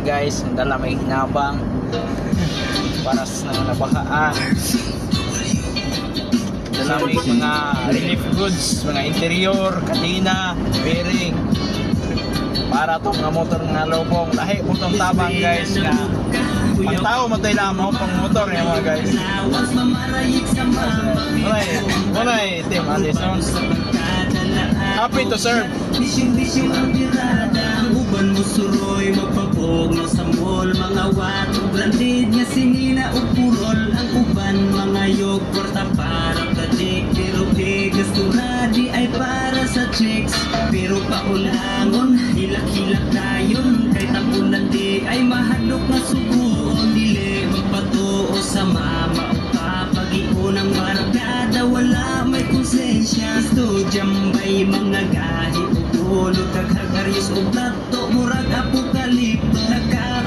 guys, ang dala may hinabang para sa nabahaan. Dala may mga relief goods, mga interior, kadina, bearing. Para to mga motor nga lobong. Lahi po tong tabang guys nga pang tao mo tayo lang mo pang motor yan mga guys. Munay, munay, Team Allison. Happy to serve. Uban mo suroy Magpapog no sa mall Mga wato branded Nga singina o purol Ang uban mga yogurt Ang para kadik Pero bigas na di ay para sa chicks Pero paulangon Hilak-hilak konsensya Estudyambay mga gahi Ulo kaghagaryos o plato Murag apokalipto.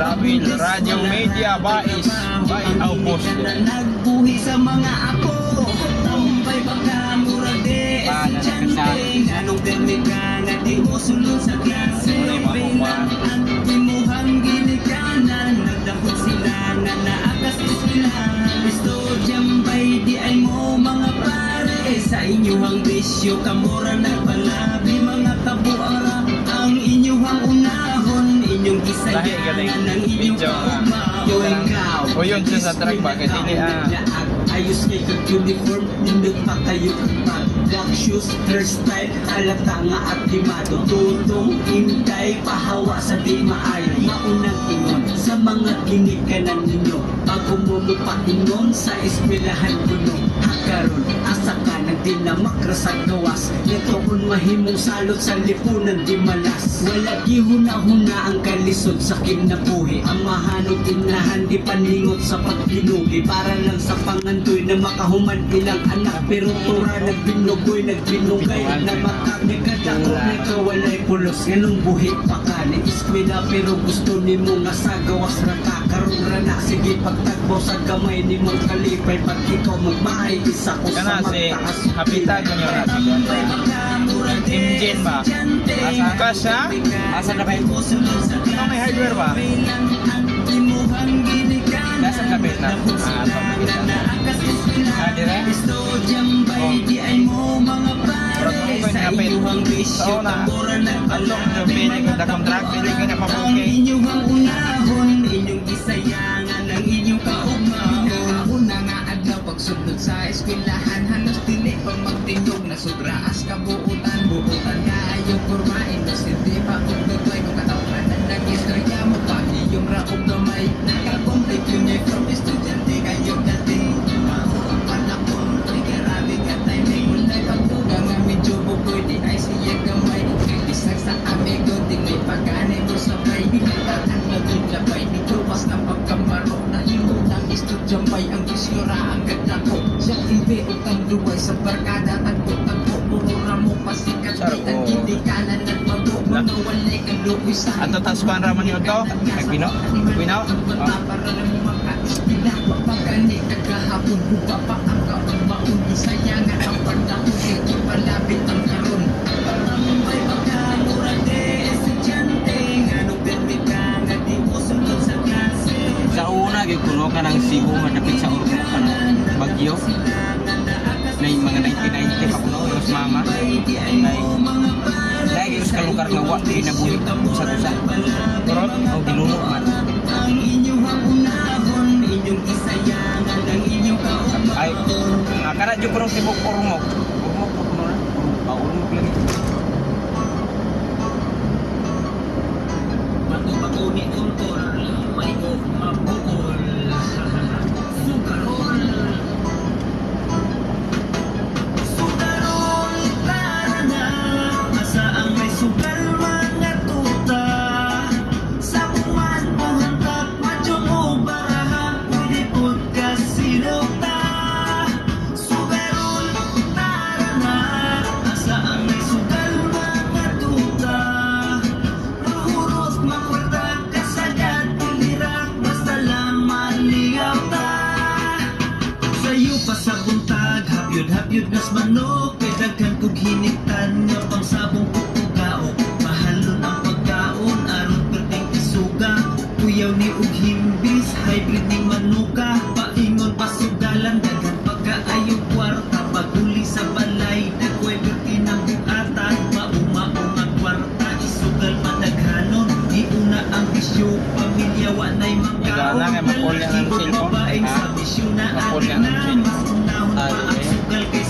Rabil, radyo, media, bais, bais, na nagbuhi sa mga apo. Tambay baka murag de. Anong termika nga di mo sulod sa klase. Bilang ang timuhang galing. isayangan ng inyong Medyo, kaugmaw Yo, ikaw O yun siya sa track ba? Kasi hindi, ah. Ayos kay kag uniform Nindot pa kayo kapag Black shoes, hairstyle Halata nga at limado Tutong hintay Pahawa sa di maayo Maunang ingon Sa mga ginikanan ninyo Bago mo paingon Sa eskwelahan kuno Hakaron Asa ka nagdinamak rasag gawas Nito kung mahimong salot sa lipunan di malas. Wala gihuna-huna ang kalisod sa kinabuhi. Ang mahanod inahan di paningot sa pagbinugi Para lang sa pangandoy na makahuman ilang anak. Pero tura nagbinugoy, nagbinugay Na makaknikadako na kawalay pulos Ganong buhi pa ka ni eskwela Pero gusto ni mo nga sa gawas na kakaroon ra na. Sige pagtagbo sa gamay ni mong kalipay. Pag ikaw magmahay isa ko sa magtaas. Hapitan ko niyo na Imjen ba? Asa ka siya? Asa na ba? Ano may hardware ba? Nasa kapit na. Ah, ito makita. Ah, dire? Pero kung ko napit. So na. Atlong yung piling ko na contract, piling ko na pabuki. inyong unahon, inyong isayangan, ang inyong kaugmahon. Una nga adlaw pagsundot sa dili pang magtindog na sobraas kabuutan Buutan kayo kurmain Dos hindi pa kung Sa barkada tagpo-tagpo Murura mo pasikat Ang po. hindi ka na nagbago Na. Mga walay ang lukoy sa Ato tas kuan raman yun to? Nagpino? Nagpino? Oh. para lang mga ispila Pagkani kagahapon Buka pa ang kaong maun Isayangan ang panahon Ito palapit ang karon Tambay pagkamura de estudyante Nganong termika nga di mo sulod sa klase Sa una, gikuno ka ng Cebu nga dapit sa Urbo ka ng Bagyo. Na yung mga 1990 pa kuno, mas mama. Dahil yung sa lugar nga wa, pinabuhi sa tusa. Kurot? O dinuno man. Ang inyong unahon, inyong isayangan ang inyong buntag, hapyod-hapyod nas manok, kay daghan kog hinigtan nga pang sabong kukugao. Mahalon ang pagkaon, aron perting isuga, Uyaw ni ug himbis Hybrid ni manuka. Paingon pasugalan Dagan pagkaayo kwarta. Paguli sa balay Dagway birti ng bukata Mauma-uma kwarta Isugal madaghanon Iuna ang bisyo Pamilya wa na'y mapulya ng cellphone. Babaeng sa bisyo na atin na. Mas unahon pa Ah,